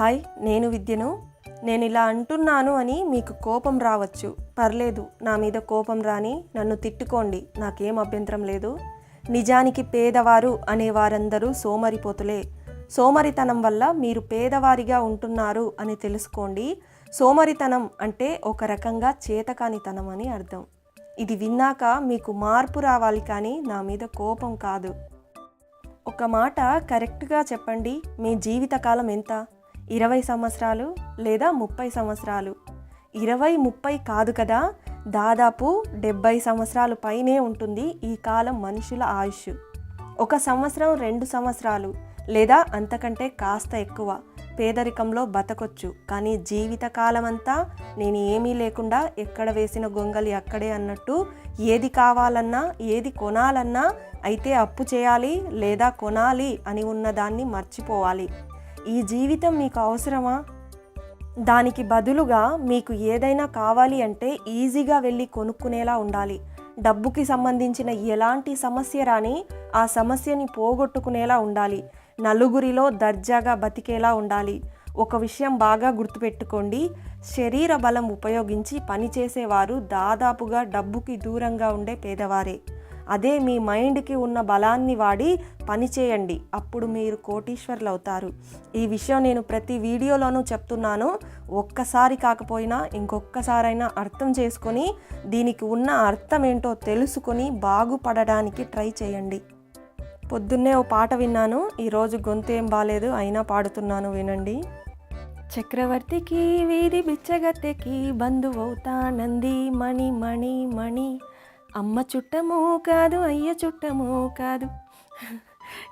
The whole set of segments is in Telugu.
హాయ్ నేను విద్యను. నేను ఇలా అంటున్నాను అని మీకు కోపం రావచ్చు. పర్లేదు నా మీద కోపం రాని నన్ను తిట్టుకోండి. నాకేం అభ్యంతరం లేదు. నిజానికి పేదవారు అనేవారందరూ సోమరిపోతులే. సోమరితనం వల్ల మీరు పేదవారిగా ఉంటున్నారు అని తెలుసుకోండి. సోమరితనం అంటే ఒక రకంగా చేతకానితనం అని అర్థం. ఇది విన్నాక మీకు మార్పు రావాలి కానీ నా మీద కోపం కాదు. ఒక మాట కరెక్ట్గా చెప్పండి. మీ జీవితకాలం ఎంత? ఇరవై సంవత్సరాలు లేదా ముప్పై సంవత్సరాలు? ఇరవై ముప్పై కాదు కదా. దాదాపు డెబ్బై సంవత్సరాలు పైనే ఉంటుంది ఈ కాలం మనుషుల ఆయుష్. ఒక సంవత్సరం రెండు సంవత్సరాలు లేదా అంతకంటే కాస్త ఎక్కువ. పేదరికంలో బతకొచ్చు. కానీ జీవితకాలం అంతా నేను ఏమీ లేకుండా ఎక్కడ వేసిన గొంగలి అక్కడే అన్నట్టు ఏది కావాలన్నా ఏది కొనాలన్నా అయితే అప్పు చేయాలి లేదా కొనాలి అని ఉన్నదాన్ని మర్చిపోవాలి. ఈ జీవితం మీకు అవసరమా? దానికి బదులుగా మీకు ఏదైనా కావాలి అంటే ఈజీగా వెళ్ళి కొనుక్కునేలా ఉండాలి. డబ్బుకి సంబంధించిన ఎలాంటి సమస్య రాని ఆ సమస్యని పోగొట్టుకునేలా ఉండాలి. నలుగురిలో దర్జాగా బతికేలా ఉండాలి. ఒక విషయం బాగా గుర్తుపెట్టుకోండి. శరీర బలం ఉపయోగించి పనిచేసేవారు దాదాపుగా డబ్బుకి దూరంగా ఉండే పేదవారే. అదే మీ మైండ్కి ఉన్న బలాన్ని వాడి పని చేయండి. అప్పుడు మీరు కోటీశ్వర్లు అవుతారు ఈ విషయం నేను ప్రతి వీడియోలోనూ చెప్తున్నాను. ఒక్కసారి కాకపోయినా ఇంకొక్కసారైనా అర్థం చేసుకొని దీనికి ఉన్న అర్థం ఏంటో తెలుసుకొని బాగుపడడానికి ట్రై చేయండి. పొద్దున్నే ఓ పాట విన్నాను. ఈరోజు గొంతు ఏం బాగాలేదు అయినా పాడుతున్నాను. వినండి. చక్రవర్తికి వీధి బిచ్చగత్తెకి బంధువవుతానంది మణి మణి మణి. అమ్మ చుట్టము కాదు అయ్య చుట్టము కాదు.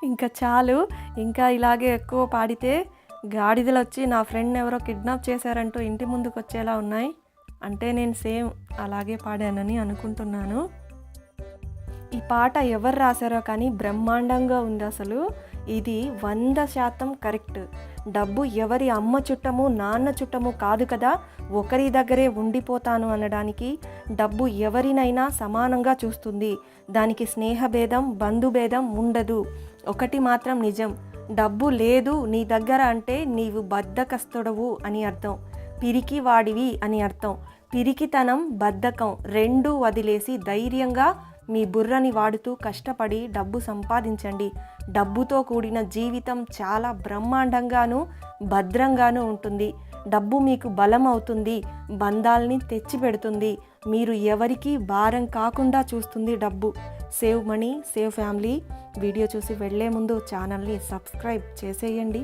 ఇంకా చాలు. ఇంకా ఇలాగే ఎక్కువ పాడితే గాడిదలు వచ్చి నా ఫ్రెండ్ ఎవరో కిడ్నాప్ చేశారంటూ ఇంటి ముందుకు వచ్చేలా ఉన్నాయి. అంటే నేను సేమ్ అలాగే పాడానని అనుకుంటున్నాను. ఈ పాట ఎవరు రాశారో కానీ బ్రహ్మాండంగా ఉంది అసలు. ఇది వంద శాతం కరెక్ట్. డబ్బు ఎవరి అమ్మ చుట్టము నాన్న చుట్టము కాదు కదా ఒకరి దగ్గరే ఉండిపోతాను అనడానికి డబ్బు ఎవరినైనా సమానంగా చూస్తుంది. దానికి స్నేహభేదం బంధుభేదం ఉండదు. ఒకటి మాత్రం నిజం డబ్బు లేదు నీ దగ్గర అంటే నీవు బద్ధకస్తుడవు అని అర్థం. పిరికి వాడివి అని అర్థం. పిరికితనం బద్ధకం రెండూ వదిలేసి ధైర్యంగా మీ బుర్రని వాడుతూ కష్టపడి డబ్బు సంపాదించండి. డబ్బుతో కూడిన జీవితం చాలా బ్రహ్మాండంగాను భద్రంగాను ఉంటుంది. డబ్బు మీకు బలం అవుతుంది బంధాల్ని తెచ్చిపెడుతుంది. మీరు ఎవరికీ భారం కాకుండా చూస్తుంది డబ్బు. Save money save family. Video చూసి వెళ్ళే ముందు ఛానల్ని సబ్స్క్రైబ్ చేసేయండి.